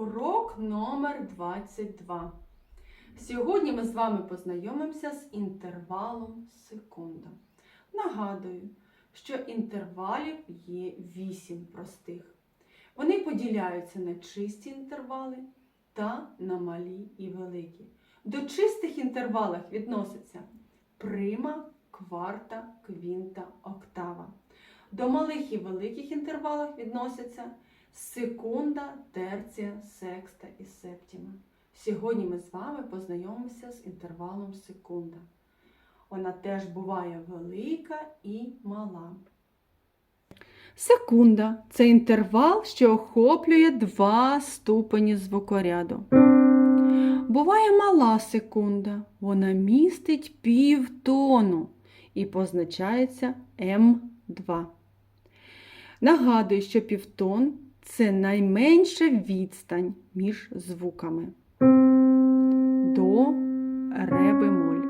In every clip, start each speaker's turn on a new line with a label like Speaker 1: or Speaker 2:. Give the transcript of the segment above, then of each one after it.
Speaker 1: Урок номер 22. Сьогодні ми з вами познайомимося з інтервалом секунда. Нагадую, що інтервалів є 8 простих. Вони поділяються на чисті інтервали та на малі і великі. До чистих інтервалів відносяться прима, кварта, квінта, октава. До малих і великих інтервалів відносяться секунда, терція, секста і септіма. Сьогодні ми з вами познайомимося з інтервалом секунда. Вона теж буває велика і мала. Секунда це інтервал, що охоплює два ступені звукоряду. Буває мала секунда, вона містить півтону і позначається М2. Нагадую, що півтон це найменша відстань між звуками. До, ре бемоль.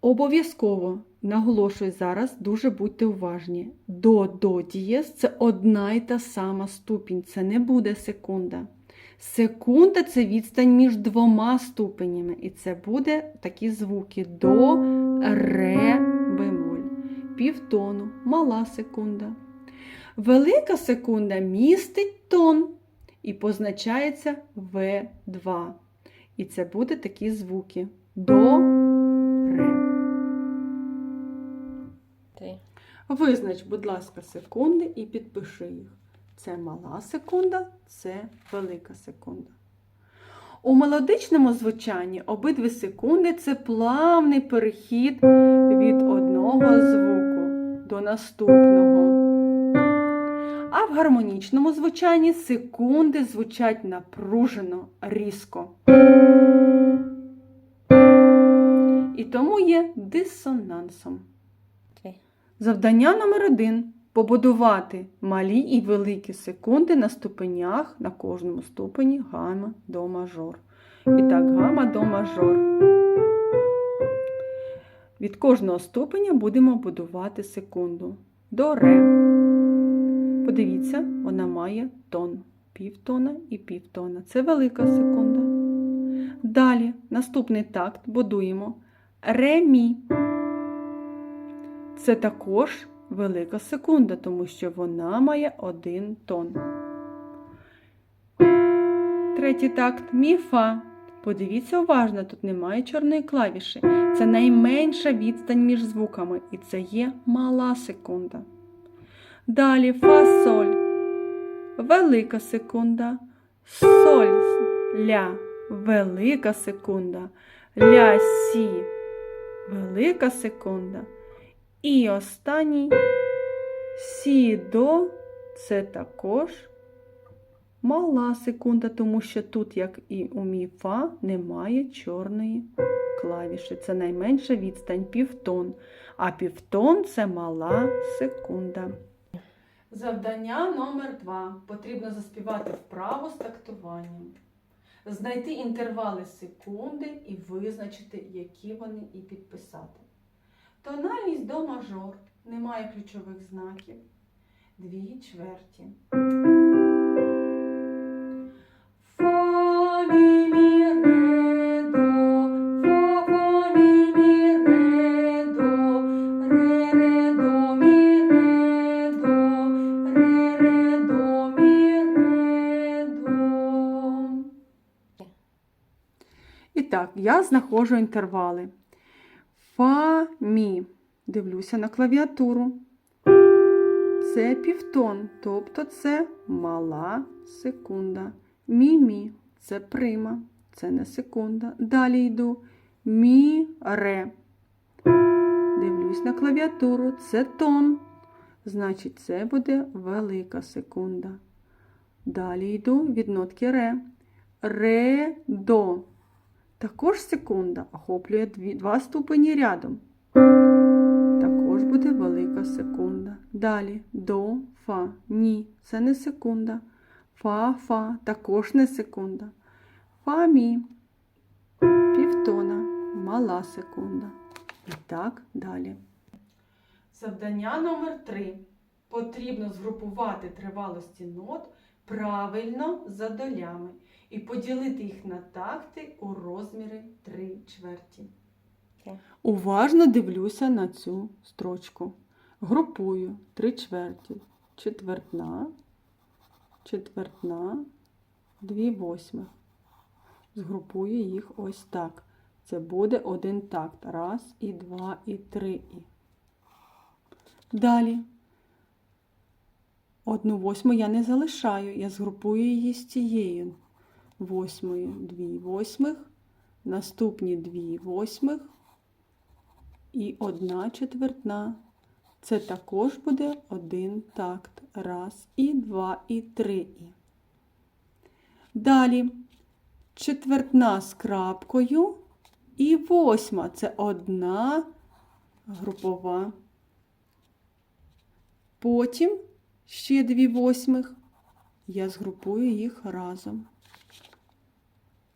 Speaker 1: Обов'язково наголошую зараз, дуже будьте уважні. До до дієс це одна й та сама ступінь, це не буде секунда. Секунда це відстань між двома ступенями, і це буде такі звуки до, ре, бемоль. Півтону, мала секунда. Велика секунда містить тон і позначається В2. І це буде такі звуки до, ре.
Speaker 2: Три.
Speaker 1: Визнач, будь ласка, секунди і підпиши їх. Це мала секунда, це велика секунда. У мелодичному звучанні обидві секунди це плавний перехід від одного звуку до наступного. В гармонічному звучанні секунди звучать напружено, різко. І тому є дисонансом. Завдання номер один побудувати малі і великі секунди на ступенях на кожному ступені гама до мажор. І так, гама до мажор. Від кожного ступеня будемо будувати секунду. До ре. Подивіться, вона має тон. Півтона і півтона. Це велика секунда. Далі, наступний такт будуємо ре мі. Це також велика секунда, тому що вона має один тон. Третій такт міфа. Подивіться уважно, тут немає чорної клавіші. Це найменша відстань між звуками, і це є мала секунда. Далі фа соль. Велика секунда. Соль ля. Велика секунда. Ля сі. Велика секунда. І останній сі до це також мала секунда, тому що тут, як і у мі фа, немає чорної клавіші. Це найменша відстань півтон. А півтон це мала секунда. Завдання номер два. Потрібно заспівати вправо з тактуванням. Знайти інтервали секунди і визначити, які вони, і підписати. Тональність до мажор. Немає ключових знаків. Дві чверті. Я знаходжу інтервали. Фа, мі. Дивлюся на клавіатуру. Це півтон, тобто це мала секунда. Мі-мі це прима, це не секунда. Далі йду. Мі, ре. Дивлюсь на клавіатуру. Це тон. Значить, це буде велика секунда. Далі йду від нотки ре. Ре, до. Також секунда охоплює два ступені рядом. Також буде велика секунда. Далі до, фа. Ні, це не секунда. Фа, фа, також не секунда. Фа, мі. Півтона, мала секунда. І так далі. Завдання номер 3. Потрібно згрупувати тривалості нот правильно за долями і поділити їх на такти у розміри 3 чверті. Уважно дивлюся на цю строчку. Групую 3 чверті, четвертна, четвертна, 2 восьмих. Згрупую їх ось так. Це буде один такт. Раз, і два, і три. І. Далі. Одну восьму я не залишаю. Я згрупую її з цією восьмою. Дві восьмих. Наступні дві восьмих. І одна четвертна. Це також буде один такт. Раз, і два, і три. І. Далі четвертна з крапкою і восьма це одна групова. Потім ще дві восьмих. Я згрупую їх разом.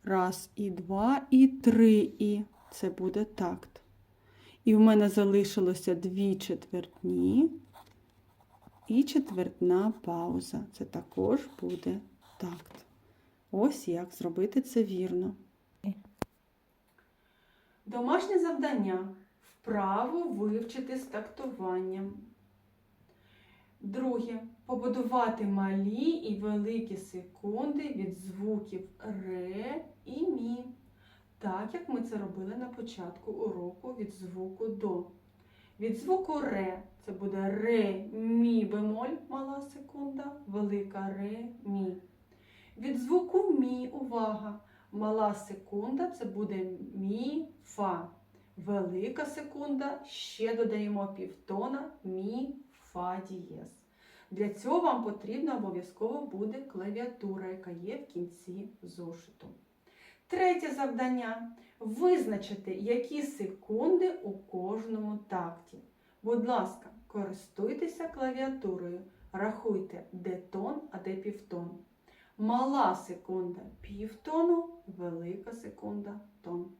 Speaker 1: Раз і два, і три і. Це буде такт. І в мене залишилося дві четвертні і четвертна пауза. Це також буде такт. Ось як зробити це вірно. Домашнє завдання. Вправу вивчити з тактуванням. Друге. Побудувати малі і великі секунди від звуків ре і мі. Так як ми це робили на початку уроку від звуку до. Від звуку ре це буде ре, мі бемоль, мала секунда, велика ре, мі. Від звуку мі, увага, мала секунда це буде мі, фа. Велика секунда, ще додаємо півтона мі, фа дієз. Для цього вам потрібна обов'язково буде клавіатура, яка є в кінці зошиту. Третє завдання визначити, які секунди у кожному такті. Будь ласка, користуйтеся клавіатурою, рахуйте, де тон, а де півтон. Мала секунда півтону, велика секунда тон.